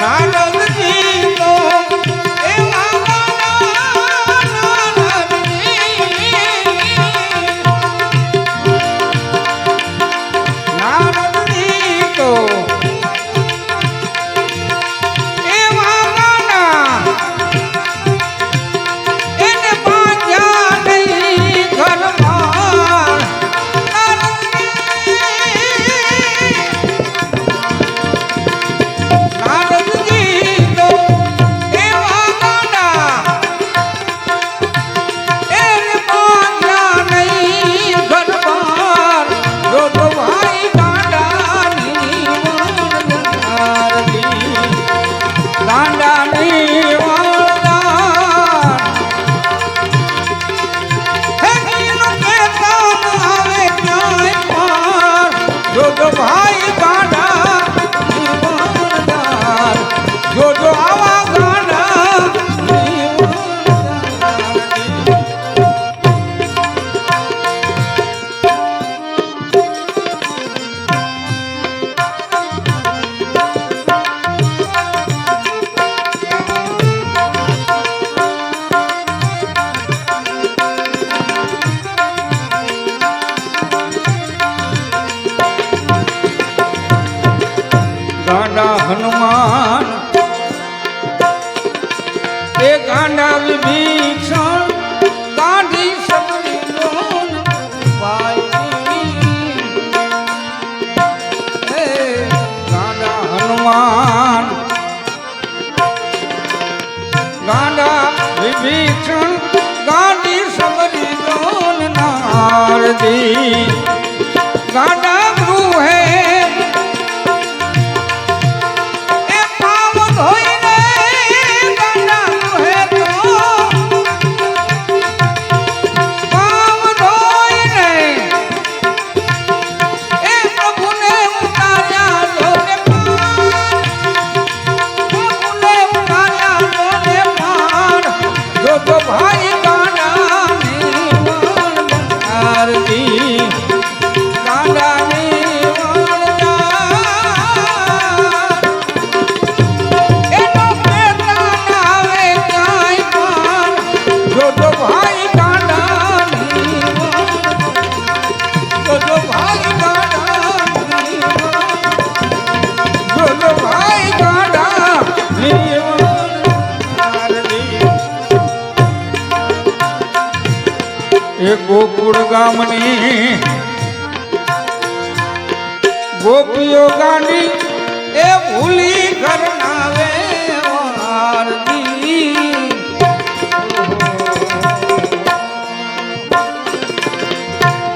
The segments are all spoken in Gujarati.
નાર ગાંડા વિભીષણ ગાંડી સબરી દોન નારદી ગાંડા ગૃહે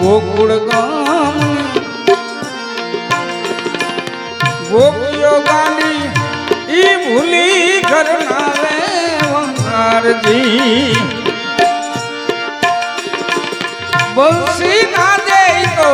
ગોકુળ ગામની ગોપીઓ ગાની ઈ ભૂલી ઘરના રે વંગારજી. બંશી ના દે તો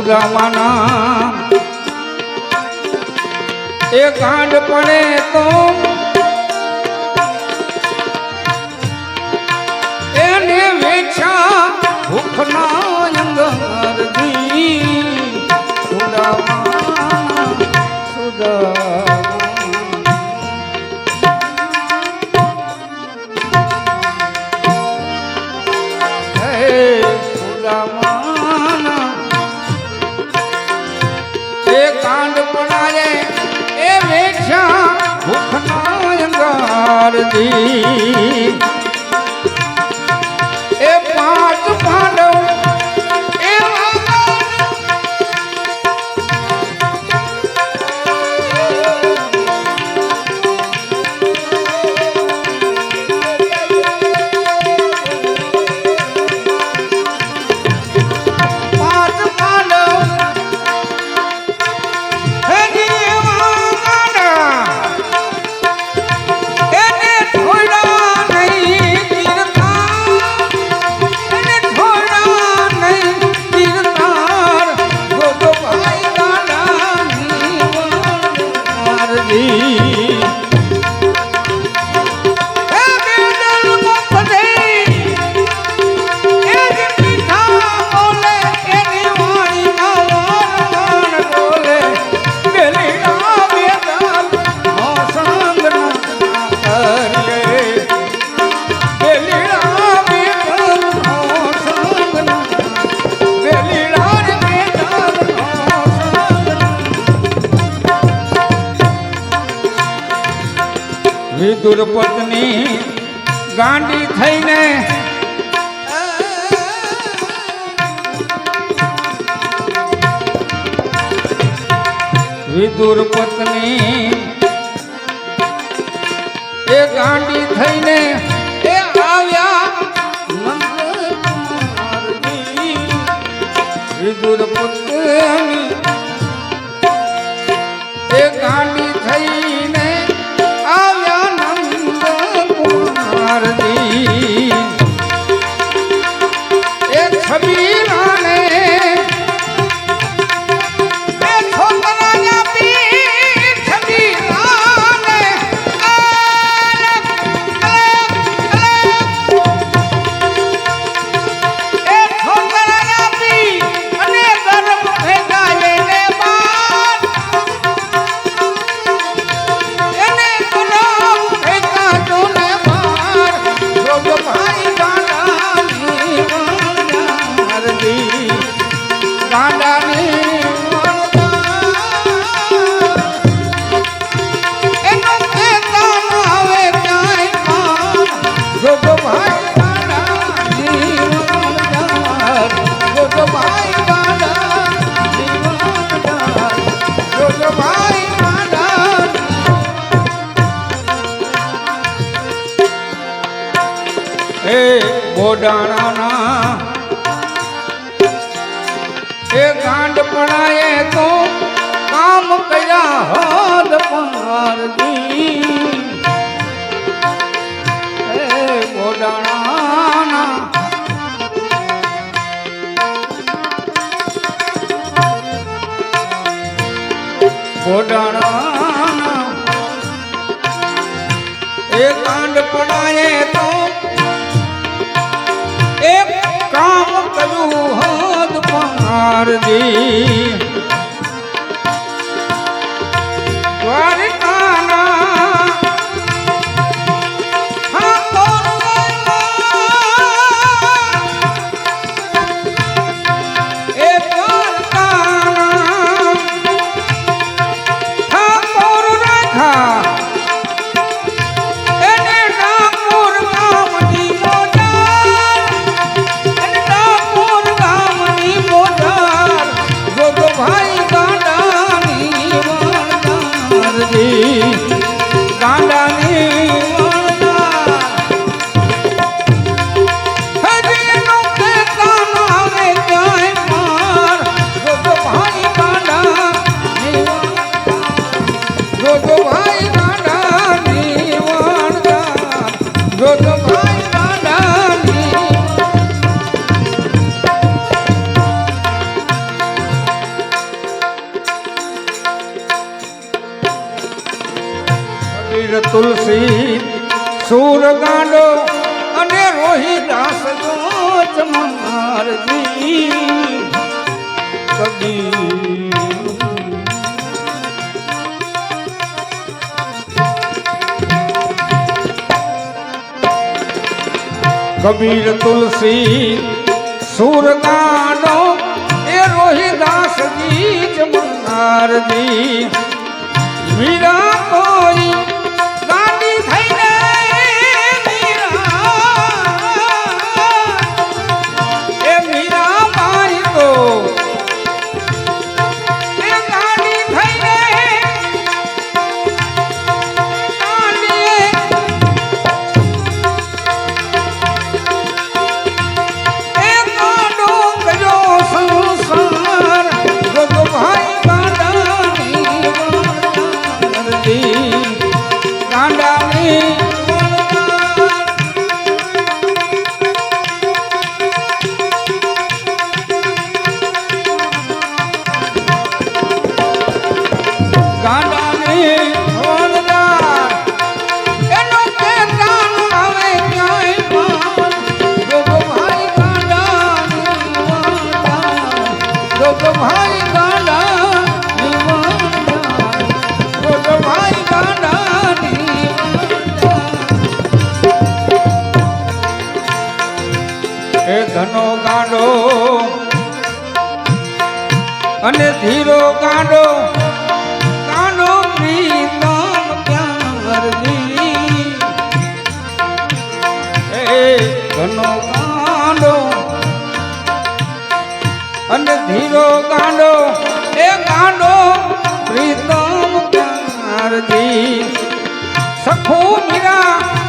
ઉદાવાના એ ગાંડ પડે તો એને વેચા ભૂખના અંગરજી સુદામા સુદામા મારતી વિદુર પત્ની. એ ગાંડી થઈને એ આવ્યા વિદુર પત્ની. એ ગાંડી થઈને દાણાના એ ગાંડ પણાએ તો કામ કર્યા હાલ પહારતી એ ગોડાણાના. ગોડાણા એ ગાંડ પણાએ તો હદ મારજી કબીર તુલસી સુરગાનો એ રોહિદાસજી જ મનારજી વીરા કોઈ એ ઘનો ગાંડો. અને ધીરો ગાંડો. ગાંડો પ્રીતમ ક્યારજી એ ઘનો ગાંડો. અને ધીરો ગાંડો. એ ગાંડો પ્રીતમ ક્યારજી સખો મીરા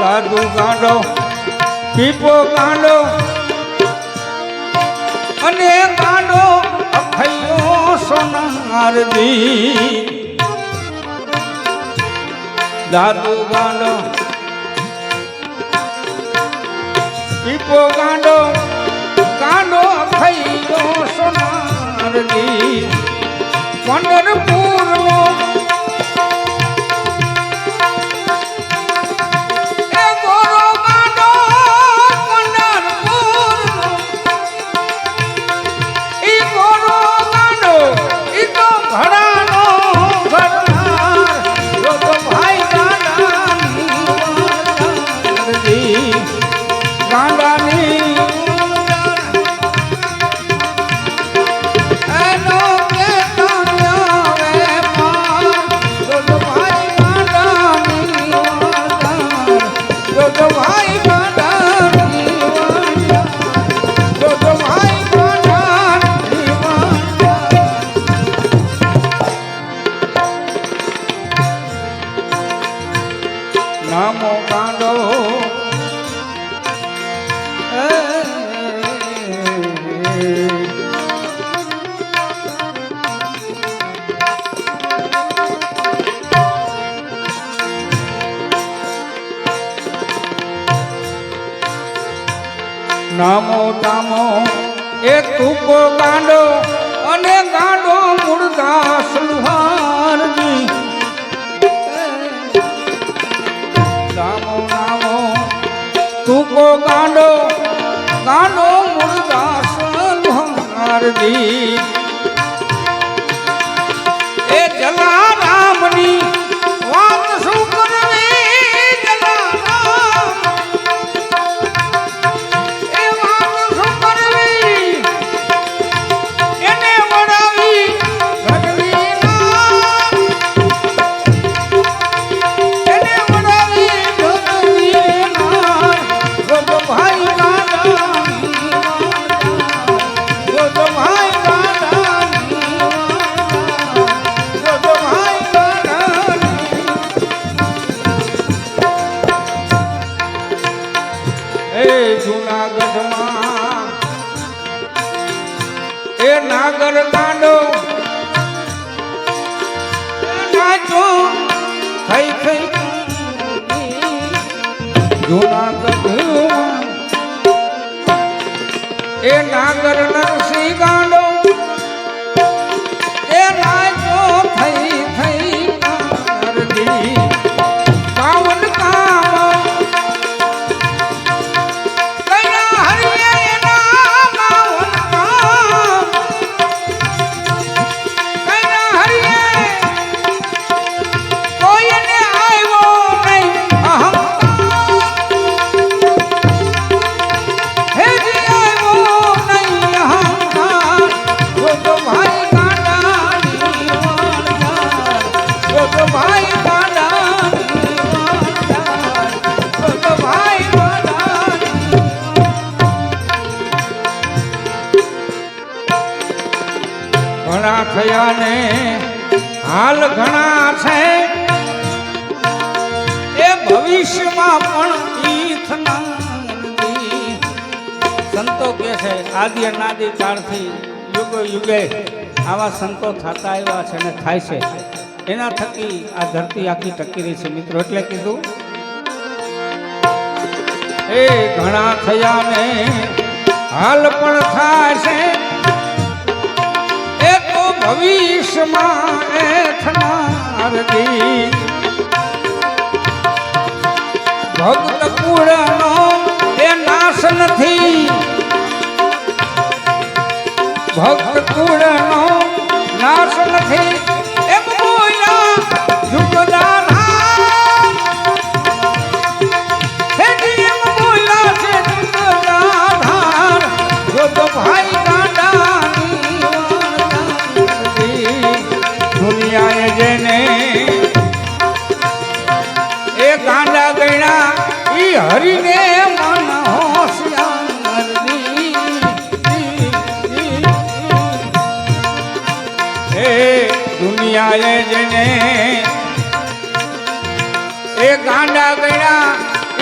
સાધુ કાંડો પીપો કાંડો. અને કાંડો અખૈયો સોનારદી સાધુ કાંડો પીપો કાંડો કાંડો અખૈયો સોનારદી પંડરપુરનો નામો તામો એ તૂકો ગાંડો અને ગાંડો મૂળદાસ લુહારજી. નામો નામો તૂકો ગાંડો ગાંડો મૂળદાસ લુહારજી. આદિ અનાદિ કાળથી યુગો યુગે આવા સંતો થતા આવ્યા છે અને થાય છે. એના થકી આ ધરતી આખી ટકી રહી છે મિત્રો, એટલે કીધું. એ ઘણા થયા ને હાલ પણ છે. એ તો ભવિષ્યમાં એ થનાર દી. ભક્ત કુળનો એ નાશ નથી. ભક્ત કુળનો નાશ નથી. એમ દુનિયાએ જને એ ગાંડા ગયા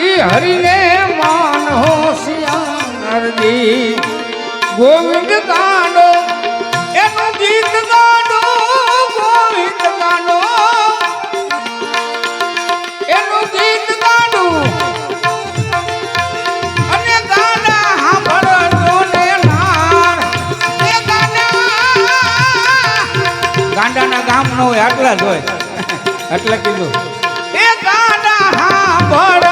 ઈ હરીને મન હોશિયાર દી. ગોવિંદ ગાંડો ગાંડાના ગામ નો હોય આટલા જ હોય. એટલે કીધું એ ગાડા સાંભળ